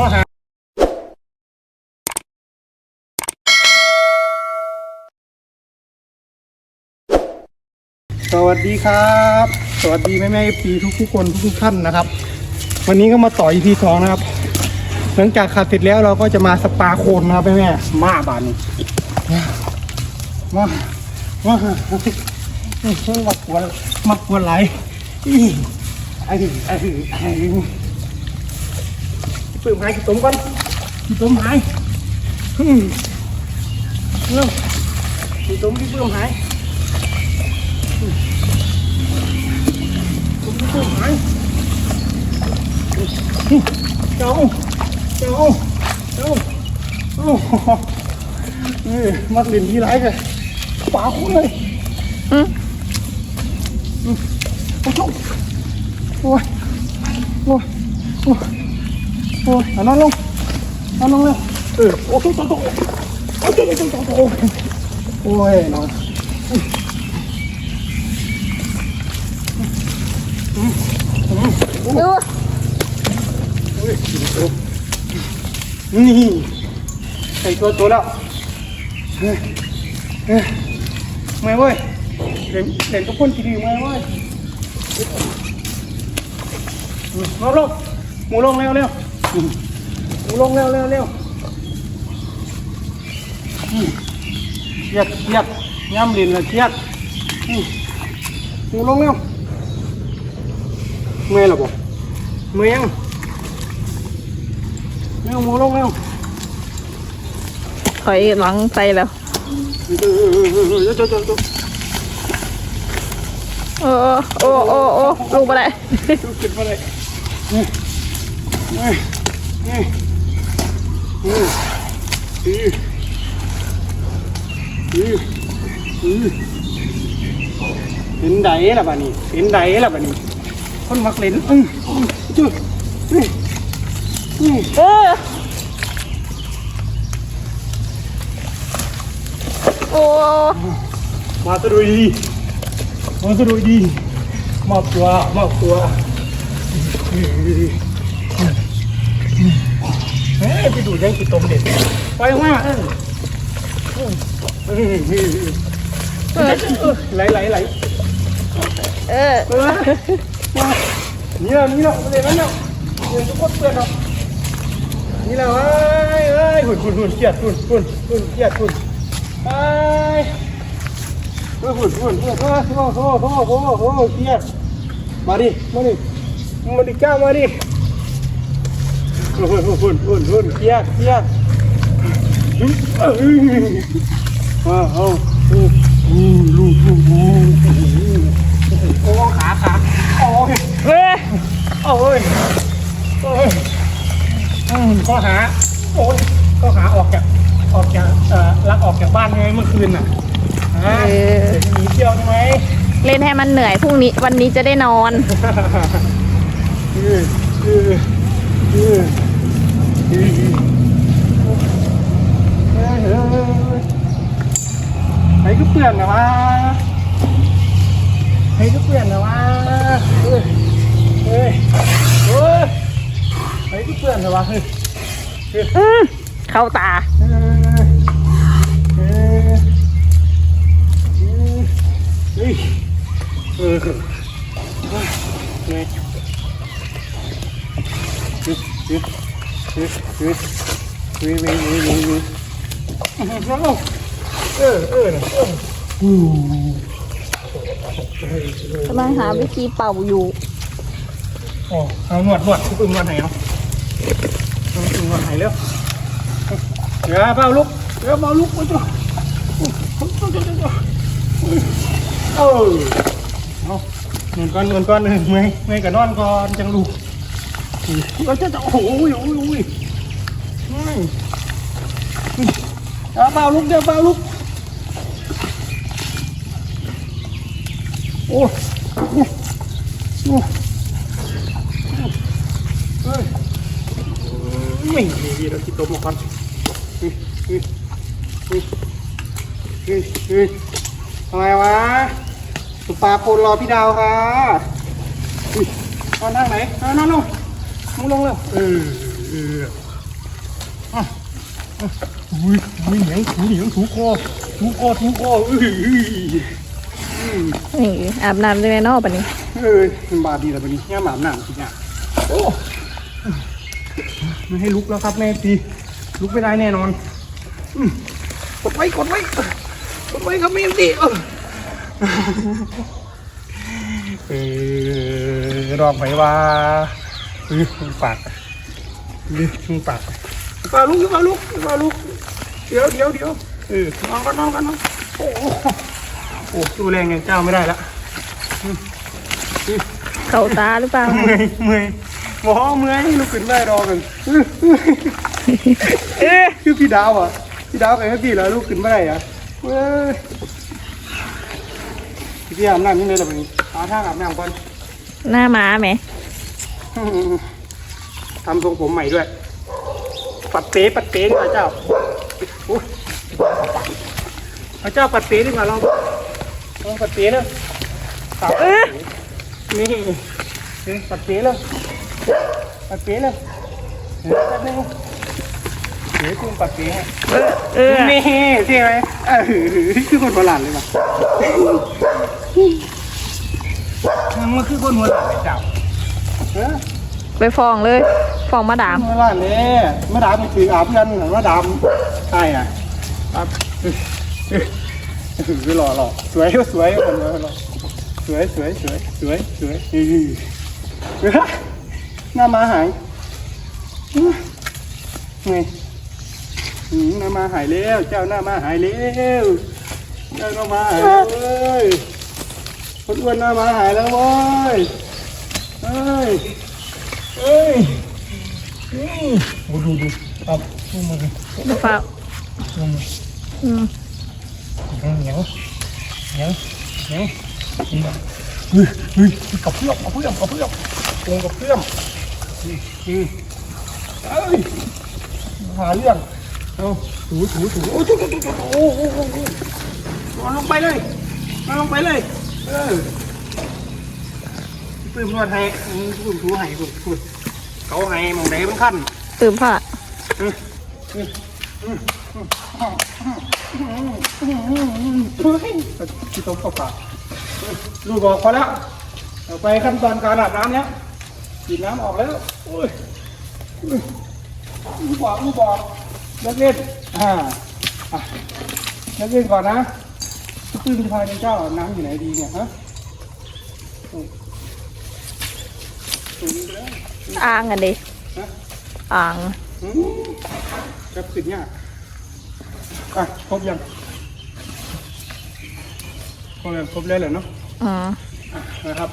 ข้อหาสวัสดีครับ สวัสดีแม่แม่ปีทุกทุกคนทุกทุกท่านนะครับ วันนี้ก็มาต่อ EP สองนะครับ หลังจากขัดเสร็จแล้วเราก็จะมาสปาโคนนะครับแม่แม่มาบานี้มามามาปวดมาปวดไหลอีไอ้ไอ้ไอ้ เปิดหายกี่ต้มก่อนกี่ต้มหายอืมเร็วกี่ต้มที่เปิ่มหายผู้หายเจ้าเจ้าเจ้าโอ้โหนี่มักเล่นที่ไรกันป่าคุณเลยอืมอืมโอ้โหโอ้ยโอ้ยโอ้ย โอ้ยนอนลงนอนลงเลยเออโอ้โหโตโตโอ้ยโตโตโตโตโอ้ยนอนดูนี่ใส่ตัวตัวแล้วเฮ้ยไม่เว้ยเล่นเล่นกับคนที่ดีไม่เว้ยลงลงหมูลงเร็วเร็ว ลงเร็วเร็วเร็วเครียดเครียดย่ำลินละเครียดหมูลงเร็วเมื่อยหรอบอกเมื่อยยังเร็วหมูลงเร็วถอยหลังไปแล้วเออเออเออเออเดี๋ยวเดี๋ยวเดี๋ยวเดี๋ยวโอ้โอ้โอ้โอ้ลงไปได้ขึ้นมาเลย เป็นไดล่ะบ้านี้เป็นไดล่ะบ้านี้คนมักเล่นอืออือจุดนี่นี่เออโอ้มาสะดุยดีมาสะดุยดีมอบตัวมอบตัวฮ้ยไป ดูยังกินต้มเด็ดไปออกมาเออเออเออไหลไหลไหลเออเออนี่แล้วนี่แล้วเดี๋ยวนั้นแล้วเดี๋ยวจะกดเปลือกเอานี่แล้วเอ้ยเอ้ยหุ่นหุ่นหุ่นเครียดหุ่นหุ่นหุ่นเครียดหุ่นไปเฮ้ยหุ่นหุ่นหุ่นโอ้โหโอ้โหโอ้โหโอ้โหเครียดมาดิมาดิมาดิก้าวมาดิ หุ่นหุ่นหุ่นหุ่นเครียดเครียดเอ้ยอ้าวอ้าวอู้อู้ลูกลูกลูกโอ้ขาขาโอ้ยเฮ้ยโอ้ยโอ้ยอืมข้อหาโอ้ยข้อหาออกจากออกจากเอ่อลักออกจากบ้านไหมเมื่อคืนน่ะฮะเดี๋ยหนีเที่ยวใช่ไหมเล่นให้มันเหนื่อยพรุ่งนี้วันนี้จะได้นอนเออ ไอ้ก็เปลี่ยนนะวะไอ้ก็เปลี่ยนนะวะเฮ้ยเฮ้ยเฮ้ยไอ้ก็เปลี่ยนนะวะเฮ้ยอืมเข้าตา เออเออเฮ้ยเออเนี่ยเฮ้ยเฮ้ยเฮ้ยเฮ้ย เฮ้ยเฮ้ยเฮ้ยเฮ้ยเออเออเออกำลังหาวิธีเป่าอยู่โอ้เอาหนวดหนวดคุณปึ้งนวดไหนเนาะคุณปึ้งนวดไหนเร็วเดี๋ยวเป่าลุกเดี๋ยวเป่าลุกมาจ้ะเออเอาเงินก้อนเงินก้อนเมื่อยเมื่อยกับนอนก่อนจังลูกเราจะจะโอ้ยโอ้ยโอ้ย เดี๋ยวเปล่าลุกเดี๋ยวเปล่าลุก โอ้โอ้โอ้เฮ้ยไม่ดีเราคิดตัวมาก่อนเฮ้ยเฮ้ยเฮ้ยเฮ้ยทำไมวะสุปาโคนรอพี่ดาวค่ะนอนทางไหนนอนนอนลงมึงลงเร็วเออ อะอุ้ยอุ้ยเหนียงถูเหนียงถูคอถูคอถูคออุ้ยอุ้ยอุ้ยนี่อาบน้ำได้ไหมเนอกปะนี้เอ้ยมันบาดดีแล้ววันนี้แง่หมามหนังจริงอะโอ้ไม่ให้ลุกแล้วครับแม่ตีลุกไม่ได้แน่นอนอืมกดไว้กดไว้กดไว้ครับแม่ตีเออเออรองไผว่าเออมึงปากเออมึงปาก ปาลุกปาลุกปาลุกเดี๋ยวเดี๋ยวเดี๋ยวเออนอนกันนอนกันนอนโอ้โหโอ้ดูแรงยังเจ้าไม่ได้ละเข้าตาหรือเปล่าเมื่อยเมื่อยหมอเมื่อยลุกขึ้นได้รอกันเอ๊ะคือพี่ดาวอะพี่ดาวกับพี่แล้วลุกขึ้นไม่ได้อะเว้ยพี่อาบน้ำนี่เลยแบบนี้หาทางอาบน้ำก่อนหน้าม้าไหมทำทรงผมใหม่ด้วย ปัดเป๊ะปัดเป๊ะดีกว่าเจ้าอุ๊ยพระเจ้าปัดเป๊ะดีกว่าลองลองปัดเป๊ะเลยสาวนี่นี่ปัดเป๊ะเลยปัดเป๊ะเลยเดี๋ยวแป๊บนึงเดี๋ยวคุณปัดเป๊ะให้เออเออนี่ใช่ไหมเออคือคนหัวหลานเลยป่ะมันคือคนหัวหลานเลยเจ้าเออไปฟองเลย ฟองมาดามหัวหลานเลยมาดามมันคืออาบกันมาดามใช่อะครับคือหล่อหล่อสวยสวยคนสวยหล่อสวยสวยสวยสวยสวยหน้ามาหายไงหน้ามาหายแล้วเจ้าหน้ามาหายแล้วเจ้าหน้ามาหายแล้วเว้ยคนอ้วนหน้ามาหายแล้วเว้ยเฮ้ยเฮ้ย โอ้ดูดูครับดูมือดูดูฟ้ามืออืมเหนียวเหนียวเหนียวเหนียวเฮ้ยเฮ้ยกับเพื่อมกับเพื่อมกับเพื่อมโกงกับเพื่อมอืมอืมเอ้ยหาเรื่องเอาถูถูถูโอ้ถูถูถูถูโอ้โอ้โอ้โอ้นอนลงไปเลยนอนลงไปเลย เออปื้มนวดให้อืมปื้มถูให้คุณคุณ เขาให้หมองไหนเป็นขั้นตื่นผ้าที่ต้มกับปากลูกบอกพอแล้วเอาไปขั้นตอนการอาบน้ำแล้วฉีดน้ำออกแล้วโอ้ยอุ้ยลูกบอกลูกบอกเลิกเล่นอ่าอะเลิกเล่นก่อนนะตื้นพายในเจ้าอาบน้ำอยู่ไหนดีเนี่ยฮะโอ้ยตรงนี้ไปแล้ว อ่างกันดิฮะอ่างอืมจับสินเนี่ยอะครบยังครบแล้วครบแล้วเหรอเนาะอืมอะนะครับ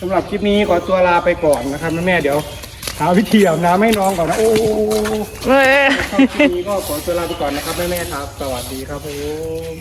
สำหรับคลิปนี้ขอตัวลาไปก่อนนะครับแม่แม่ๆเดี๋ยวหาวิธีอาบน้ำให้น้องก่อนนะโอ้โหเว้ยครับคลิปนี้ก็ขอตัวลาไปก่อนนะครับแม่แม่ๆครับ สวัสดีครับผม